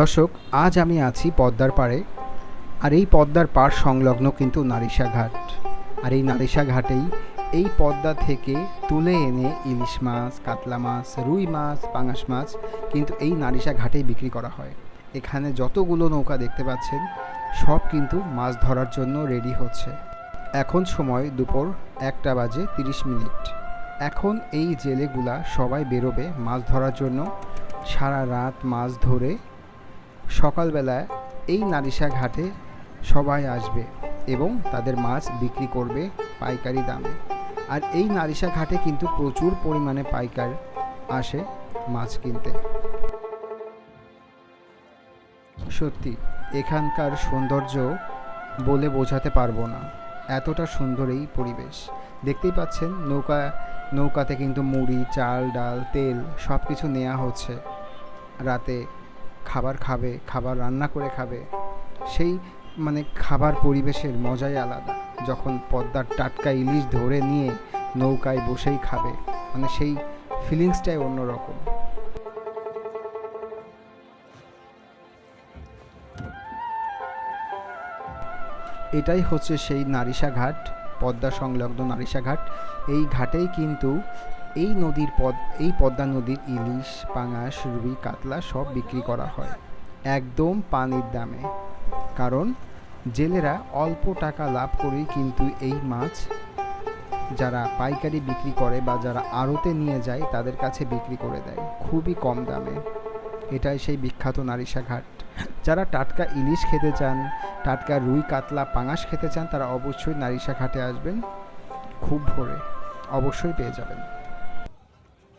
দর্শক, আজ আমি আছি পদ্মার পাড়ে, আর এই পদ্মার পাড় সংলগ্ন কিন্তু নারিশা ঘাট। আর এই নারিশা ঘাটেই এই পদ্মা থেকে তুলে এনে ইলিশ মাছ, কাতলা মাছ, রুই মাছ, পাঙাশ মাছ কিন্তু এই নারিশা ঘাটেই বিক্রি করা হয়। এখানে যতগুলো নৌকা দেখতে পাচ্ছেন, সব কিন্তু মাছ ধরার জন্য রেডি হচ্ছে। এখন সময় দুপুর একটা বাজে তিরিশ মিনিট। এখন এই জেলেগুলা সবাই বেরোবে মাছ ধরার জন্য। সারা রাত মাছ ধরে সকালবেলায় এই নারিশা ঘাটে সবাই আসবে এবং তাদের মাছ বিক্রি করবে পাইকারি দামে। আর এই নারিশা ঘাটে কিন্তু প্রচুর পরিমাণে পাইকার আসে মাছ কিনতে। সত্যি, এখানকার সৌন্দর্য বলে বোঝাতে পারব না। এতটা সুন্দর এই পরিবেশ। দেখতেই পাচ্ছেন, নৌকা, নৌকাতে কিন্তু মুড়ি, চাল, ডাল, তেল সব কিছু নেওয়া হচ্ছে। রাতে খাবার খাবে, খাবার রান্না করে খাবে, সেই মানে খাবার পরিবেশের মজাই আলাদা। যখন পদ্মার টাটকা ইলিশ ধরে নিয়ে নৌকায় বসেই খাবে মানে সেই ফিলিংসটাই অন্যরকম। এটাই হচ্ছে সেই নারিশা ঘাট পদ্মা সংলগ্ন নারিশা ঘাট এই ঘাটেই কিন্তু এই নদীর পদ, এই পদ্মা নদীর ইলিশ, পাঙাশ, রুই, কাতলা সব বিক্রি করা হয়, একদম পানির দামে। কারণ জেলেরা অল্প টাকা লাভ করেই কিন্তু এই মাছ যারা পাইকারি বিক্রি করে বা যারা আড়তে নিয়ে যায় তাদের কাছে বিক্রি করে দেয়, খুবই কম দামে। এটাই সেই বিখ্যাত নারিশা ঘাট যারা টাটকা ইলিশ খেতে চান, টাটকা রুই, কাতলা, পাঙাশ খেতে চান তারা অবশ্যই নারিশা ঘাটে আসবেন, খুব ভোরে। অবশ্যই পেয়ে যাবেন।